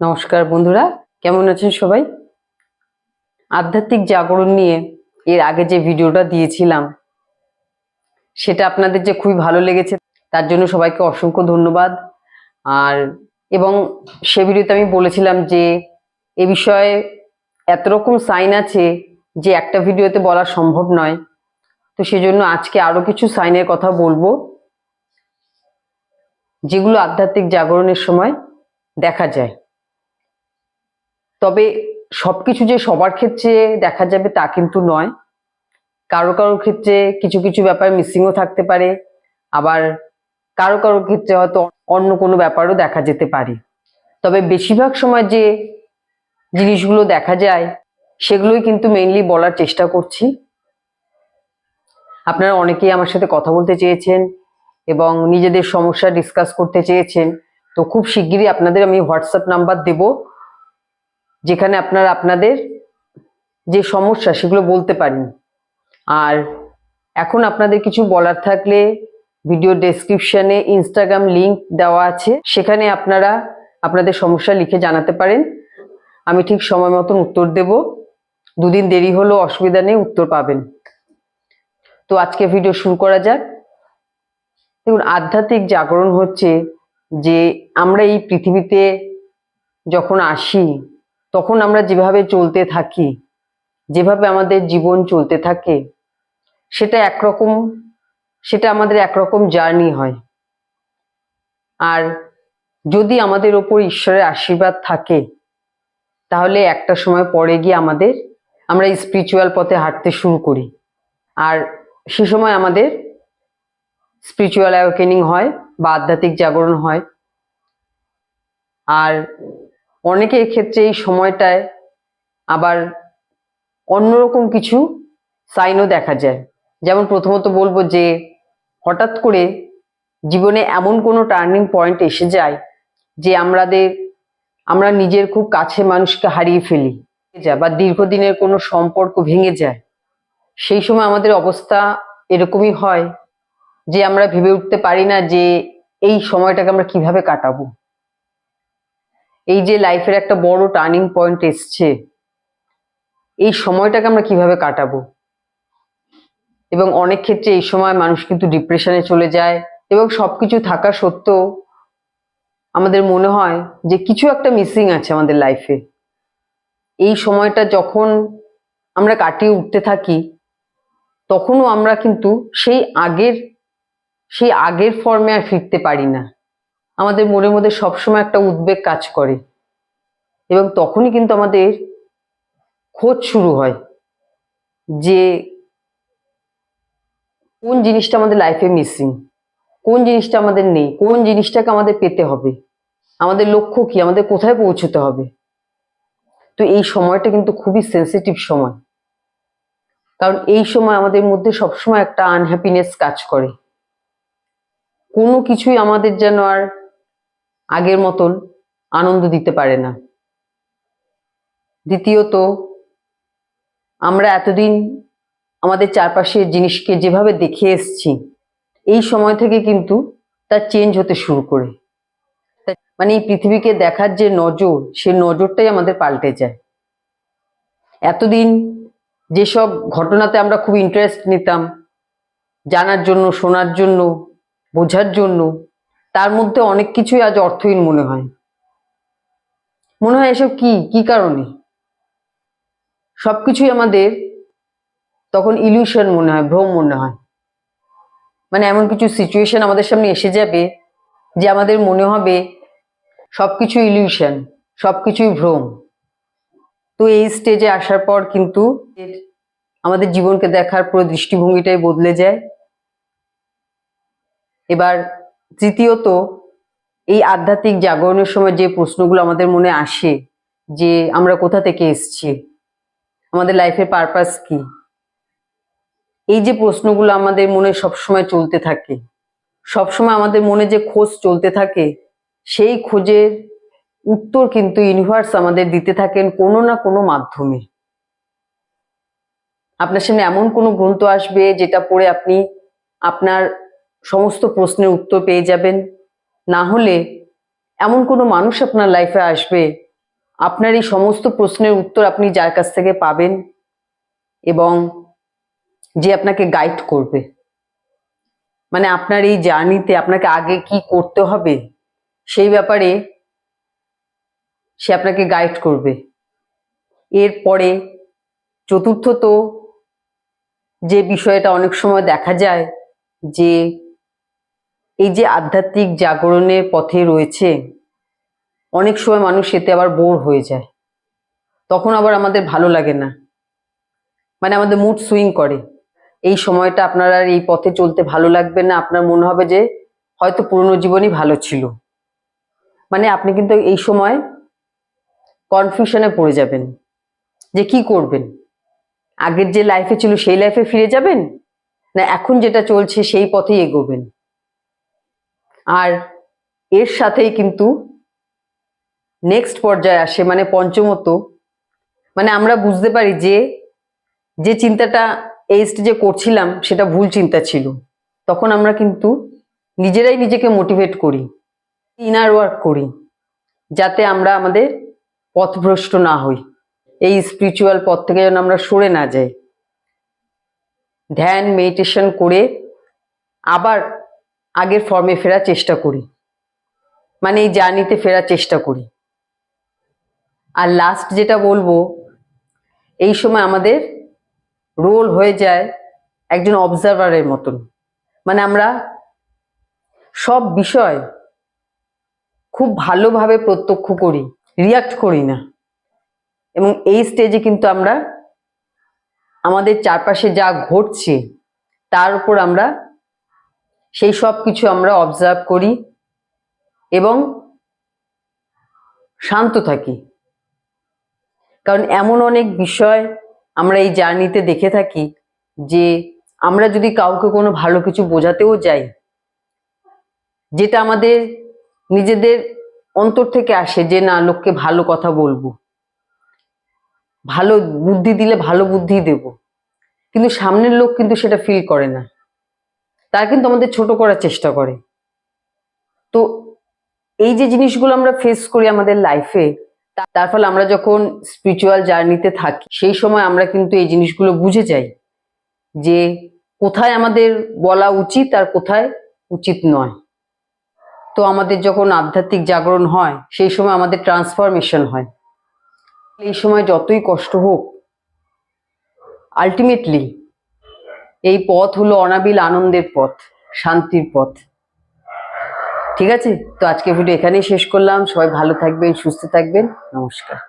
নমস্কার বন্ধুরা, কেমন আছেন সবাই? আধ্যাত্মিক জাগরণ নিয়ে এর আগে যে ভিডিওটা দিয়েছিলাম, সেটা আপনাদের যে খুবই ভালো লেগেছে, তার জন্য সবাইকে অসংখ্য ধন্যবাদ। আর, এবং সে ভিডিওতে আমি বলেছিলাম যে, এ বিষয়ে এত রকম সাইন আছে যে একটা ভিডিওতে বলা সম্ভব নয়। তো সেজন্য আজকে আরও কিছু সাইনের কথা বলব, যেগুলো আধ্যাত্মিক জাগরণের সময় দেখা যায়। তবে সবকিছু যে সবার ক্ষেত্রে দেখা যাবে তা কিন্তু নয়। কারও কারও ক্ষেত্রে কিছু কিছু ব্যাপার মিসিংও থাকতে পারে, আবার কারও কারও ক্ষেত্রে হয়তো অন্য কোনো ব্যাপারও দেখা যেতে পারে। তবে বেশিরভাগ সময় যে জিনিসগুলো দেখা যায়, সেগুলোই কিন্তু মেইনলি বলার চেষ্টা করছি। আপনারা অনেকেই আমার সাথে কথা বলতে চেয়েছেন এবং নিজেদের সমস্যা ডিসকাস করতে চেয়েছেন, তো খুব শিগগিরই আপনাদের আমি হোয়াটসঅ্যাপ নাম্বার দেব। যেখানে আপনারা আপনাদের যে সমস্যা সেগুলো বলতে পারেন। আর এখন আপনাদের কিছু বলার থাকলে ভিডিও ডেসক্রিপশানে ইনস্টাগ্রাম লিংক দেওয়া আছে। সেখানে আপনারা আপনাদের সমস্যা লিখে জানাতে পারেন। আমি ঠিক সময় মতন উত্তর দেব। দুদিন দেরি হলো, অসুবিধা নেই, উত্তর পাবেন। তো আজকে ভিডিও শুরু করা যাক। দেখুন, আধ্যাত্মিক জাগরণ হচ্ছে যে আমরা এই পৃথিবীতে যখন আসি তখন আমরা যেভাবে চলতে থাকি, যেভাবে আমাদের জীবন চলতে থাকে, সেটা একরকম, সেটা আমাদের একরকম জার্নি হয়। আর যদি আমাদের ওপর ঈশ্বরের আশীর্বাদ থাকে, তাহলে একটা সময় পরে গিয়ে আমাদের, আমরা স্পিরিচুয়াল পথে হাঁটতে শুরু করি। আর সে সময় আমাদের স্পিরিচুয়াল অ্যাওয়েকেনিং হয় বা আধ্যাত্মিক জাগরণ হয়। আর অনেকের ক্ষেত্রে এই সময়টায় আবার অন্যরকম কিছু সাইনও দেখা যায়। যেমন প্রথমত বলব যে, হঠাৎ করে জীবনে এমন কোনো টার্নিং পয়েন্ট এসে যায় যে আমাদের, আমরা নিজের খুব কাছে মানুষকে হারিয়ে ফেলি। যা বা দীর্ঘদিনের কোনো সম্পর্ক ভেঙে যায়। সেই সময় আমাদের অবস্থা এরকমই হয় যে আমরা ভেবে উঠতে পারি না যে এই সময়টাকে আমরা কীভাবে কাটাবো। এই যে লাইফের একটা বড় টার্নিং পয়েন্ট এসছে, এই সময়টাকে আমরা কীভাবে কাটাবো? এবং অনেক ক্ষেত্রে এই সময় মানুষ কিন্তু ডিপ্রেশনে চলে যায় এবং সবকিছু থাকা সত্ত্বেও আমাদের মনে হয় যে কিছু একটা মিসিং আছে আমাদের লাইফে এই সময়টা যখন আমরা কাটিয়ে উঠতে থাকি, তখনও আমরা কিন্তু সেই আগের সেই আগের ফর্মে আর ফিরতে পারি না। আমাদের মনের মধ্যে সবসময় একটা উদ্বেগ কাজ করে। এবং তখনই কিন্তু আমাদের খোঁজ শুরু হয় যে কোন জিনিসটা আমাদের লাইফে মিসিং কোন জিনিসটা আমাদের নেই, কোন জিনিসটাকে আমাদের পেতে হবে, আমাদের লক্ষ্য কি, আমাদের কোথায় পৌঁছতে হবে। তো এই সময়টা কিন্তু খুবই সেন্সিটিভ সময়। কারণ এই সময় আমাদের মধ্যে সবসময় একটা আনহ্যাপিনেস কাজ করে। কোনো কিছুই আমাদের যেন আর আগের মতন আনন্দ দিতে পারে না। দ্বিতীয়ত, আমরা এতদিন আমাদের চারপাশের জিনিসকে যেভাবে দেখে এসছি, এই সময় থেকে কিন্তু তার চেঞ্জ হতে শুরু করে। মানে এই পৃথিবীকে দেখার যে নজর সে নজরটাই আমাদের পাল্টে যায়। এতদিন যেসব ঘটনাতে আমরা খুব ইন্টারেস্ট নিতাম, জানার জন্য, শোনার জন্য, বোঝার জন্য তার মধ্যে অনেক কিছুই আজ অর্থহীন মনে হয়। মনে হয় এসব কি? কি কারণে? সবকিছুই আমাদের তখন ইলিউশন মনে হয়, ভ্রম মনে হয়। মানে এমন কিছু সিচুয়েশন আমাদের সামনে এসে যাবে যে আমাদের মনে হবে সবকিছু ইলিউশন সবকিছুই ভ্রম। তো এই স্টেজে আসার পর কিন্তু আমাদের জীবনকে দেখার পুরো দৃষ্টিভঙ্গিটাই বদলে যায়। এবার তৃতীয়ত, এই আধ্যাত্মিক জাগরণের সময় যে প্রশ্নগুলো আমাদের মনে আসে, যে আমরা কোথা থেকে এসেছি, আমাদের লাইফের পারপাস কি, এই যে প্রশ্নগুলো আমাদের মনে সবসময় চলতে থাকে, সবসময় আমাদের মনে যে খোঁজ চলতে থাকে, সেই খোঁজের উত্তর কিন্তু ইউনিভার্স আমাদের দিতে থাকেন কোনো না কোনো মাধ্যমে। আপনার সামনে এমন কোনো গ্রন্থ আসবে যেটা পড়ে আপনি আপনার সমস্ত প্রশ্নের উত্তর পেয়ে যাবেন। না হলে এমন কোনো মানুষ আপনার লাইফে আসবে, আপনার এই সমস্ত প্রশ্নের উত্তর আপনি যার কাছ থেকে পাবেন এবং যে আপনাকে গাইড করবে। মানে আপনার এই জার্নিতে আপনাকে আগে কি করতে হবে, সেই ব্যাপারে সে আপনাকে গাইড করবে। এরপরে চতুর্থত যে বিষয়টা অনেক সময় দেখা যায় যে এই যে আধ্যাত্মিক জাগরণের পথে রয়েছে, অনেক সময় মানুষ এতে আবার বোর হয়ে যায়। তখন আবার আমাদের ভালো লাগে না। মানে আমাদের মুড সুইং করে। এই সময়টা আপনার আর এই পথে চলতে ভালো লাগবে না, আপনার মনে হবে যে হয়তো পুরনো জীবনই ভালো ছিল। মানে আপনি কিন্তু এই সময় কনফিউশনে পড়ে যাবেন। যে কি করবেন? আগের যে লাইফে ছিল, সেই লাইফে ফিরে যাবেন? না এখন যেটা চলছে, সেই পথেই এগোবেন? আর এর সাথেই কিন্তু নেক্সট পর্যায়ে আসে মানে পঞ্চমত। মানে আমরা বুঝতে পারি যে যে চিন্তাটা এই স্টেজে করছিলাম, সেটা ভুল চিন্তা ছিল। তখন আমরা কিন্তু নিজেরাই নিজেকে মোটিভেট করি ইনার ওয়ার্ক করি, যাতে আমরা আমাদের পথভ্রষ্ট না হই। এই স্পিরিচুয়াল পথ থেকে যেন আমরা সরে না যাই। ধ্যান মেডিটেশন করে আবার আগের ফর্মে ফেরার চেষ্টা করি। মানে এই জার্নিতে ফেরার চেষ্টা করি। আর লাস্ট যেটা বলব, এই সময় আমাদের রোল হয়ে যায় একজন অবজারভারের মতন। মানে আমরা সব বিষয় খুব ভালোভাবে প্রত্যক্ষ করি রিয়াক্ট করি না। এবং এই স্টেজে কিন্তু আমরা, আমাদের চারপাশে যা ঘটছে, তার উপর আমরা সেই সব কিছু আমরা অবজার্ভ করি এবং শান্ত থাকি। কারণ এমন অনেক বিষয় আমরা এই জার্নিতে দেখে থাকি যে আমরা যদি কাউকে কোনো ভালো কিছু বোঝাতেও যাই, যেটা আমাদের নিজেদের অন্তর থেকে আসে যে, না, লোককে ভালো কথা বলব। ভালো বুদ্ধি দিলে ভালো বুদ্ধি দেব। কিন্তু সামনের লোক কিন্তু সেটা ফিল করে না। তারা কিন্তু আমাদের ছোট করার চেষ্টা করে। তো এই যে জিনিসগুলো আমরা ফেস করি আমাদের লাইফে তার ফলে আমরা যখন স্পিরিচুয়াল জার্নিতে থাকি, সেই সময় আমরা কিন্তু এই জিনিসগুলো বুঝে যাই যে কোথায় আমাদের বলা উচিত আর কোথায় উচিত নয়। তো আমাদের যখন আধ্যাত্মিক জাগরণ হয়, সেই সময় আমাদের ট্রান্সফরমেশন হয়। এই সময় যতই কষ্ট হোক আলটিমেটলি এই পথ হলো অনাবিল আনন্দের পথ, শান্তির পথ। ঠিক আছে? তো আজকে ভিডিও এখানেই শেষ করলাম। সবাই ভালো থাকবেন, সুস্থ থাকবেন। নমস্কার।